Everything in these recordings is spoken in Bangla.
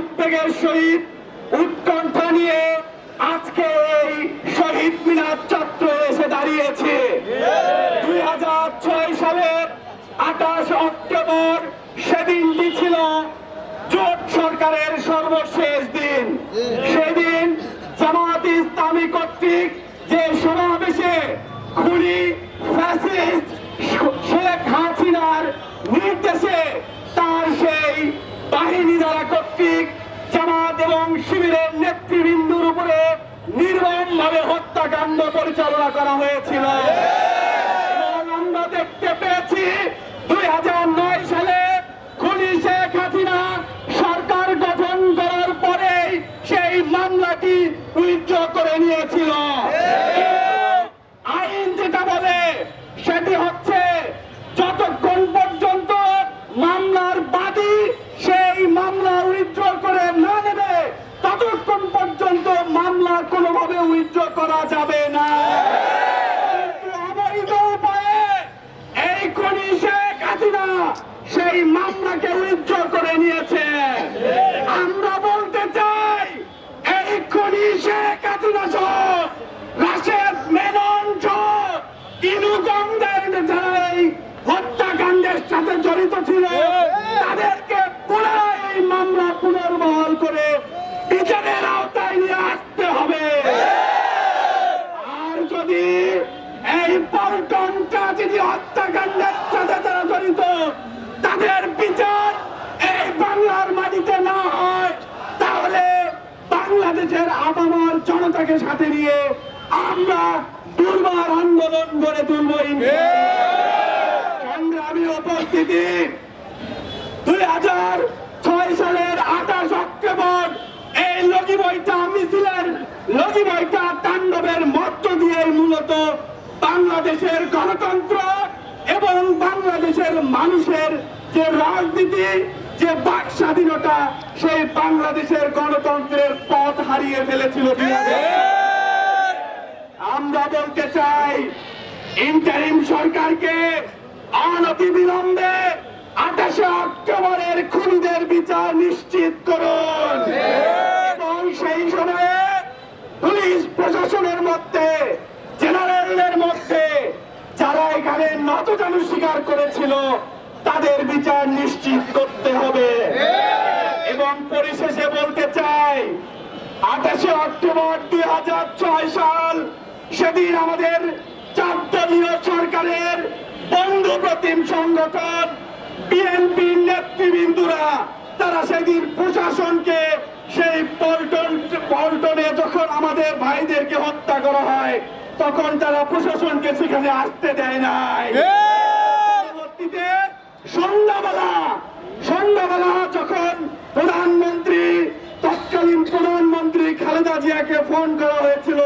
উদ্বেগের সহিত উৎকণ্ঠা নিয়ে আজকে এই শহীদ মিনার চত্বরে এসে দাঁড়িয়েছে। দুই হাজার ছয় সালের আঠাশ অক্টোবর সেদিনটি ছিল? জোট সরকারের সর্বশেষ দিন। সেদিন জামাত ইসলামী কর্তৃক যে সমাবেশে খুনি কর্তৃক জামাত এবং শিবিরের নেতৃবৃন্দুর উপরে নির্মম ভাবে হত্যাকাণ্ড পরিচালনা করা হয়েছিল এবং আমরা দেখতে পেয়েছি দুই হাজার নয় সালে খুনি শেখ হাসিনা সরকার গঠন করার পরেই সেই মামলাটি উইথড্র করে নিয়েছিল আইন যেটা বলে সেটি হচ্ছে যতক্ষণ পর্যন্ত মামলার বাদী সেই মামলা উইথড্র করে না নেবে ততক্ষণ পর্যন্ত মামলা কোনোভাবে উইথড্র করা যাবে না। অবৈধ উপায়ে এই সেই মামলাকে উইথড্র করে নিয়েছে। আমরা বলতে চাই, এই খনি শেখ হাসিনা সহ রাশেদ মেনন সহ ইনুগঙ্গের যারা এই হত্যাকাণ্ডের সাথে জড়িত ছিল তাদেরকে পুনরায় এই মামলা পুনর্বহাল করে বিচারের আওতায় নিয়ে আসতে হবে আর যদি এই পল্টন ট্রাজেডি হত্যাকাণ্ডের সাথে যারা জড়িত। তাদের বিচার এই বাংলার মাটিতে না হয়, তাহলে বাংলাদেশের আবামার জনতাকে সাথে নিয়ে আমরা দুর্বার আন্দোলন গড়ে তুলব সংগ্রামী উপস্থিতি, দুই হাজার ছয় সালের আঠাশ অক্টোবর এই লগি বইটা মিছিলের লগি বইটা তাণ্ডবের মধ্য দিয়ে মূলত বাংলাদেশের গণতন্ত্র এবং বাংলাদেশের মানুষের যে রাজনীতি, যে বাক স্বাধীনতা, সেই বাংলাদেশের গণতন্ত্রের পথ হারিয়ে ফেলেছিল আমরা বলতে চাই ইন্টারিম সরকারকে অনতি বিলম্বে আঠাশে অক্টোবরের খুনিদের বিচার নিশ্চিত করুন। নতজানু স্বীকার করেছিল, তাদের বিচার নিশ্চিত করতে হবে। এবং পরিশেষে বলতে চাই, আঠাশে অক্টোবর দুই হাজার ছয় সাল সেদিন আমাদের চারদলীয় সরকারের বন্ধু প্রতিম সংগঠন বিএনপি নেতৃবৃন্দুরা, তারা সেদিন প্রশাসনকে সেই পল্টন পল্টনে যখন আমাদের ভাইদেরকে হত্যা করা হয় তখন তারা প্রশাসনকে সেখানে আসতে দেয় নাই। পরবর্তীতে সন্ধ্যাবেলা সন্ধ্যাবেলা যখন প্রধানমন্ত্রী তৎকালীন প্রধানমন্ত্রী খালেদা জিয়াকে ফোন করা হয়েছিল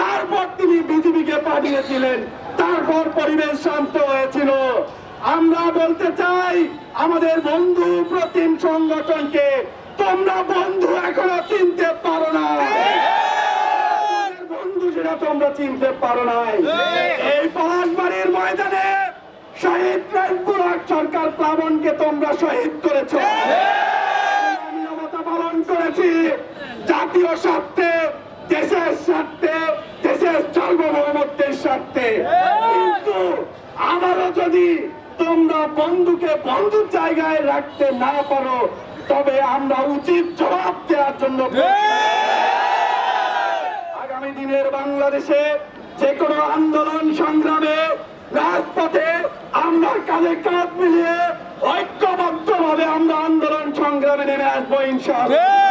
তারপর তিনি বিজেপিকে পাঠিয়েছিলেন। তারপর পরিবেশ শান্ত হয়েছিল। আমরা বলতে চাই আমাদের বন্ধু প্রতিম সংগঠনকে তোমরা বন্ধু এখনও চিনতে পারো না। বন্ধু যেটা তোমরা চিনতে পারো নাই। এই পলাশবাড়ির ময়দানে শহীদ রাজপুরাক সরকার প্লাবনকে তোমরা শহীদ করেছ। পালন করেছি। জাতীয় স্বার্থে, দেশের স্বার্থে, দেশের সার্বভৌমত্বের স্বার্থে। কিন্তু আবারও যদি তোমরা বন্ধুকে বন্ধুর জায়গায় রাখতে না পারো তবে আমরা উচিত জবাব দেওয়ার জন্য আগামী দিনের বাংলাদেশে যে কোনো আন্দোলন সংগ্রামে রাজপথে আমরা কাজে কাঁধ মিলিয়ে ঐক্যবদ্ধ ভাবে আমরা আন্দোলন সংগ্রামে নেমে আসব ইনশাআল্লাহ।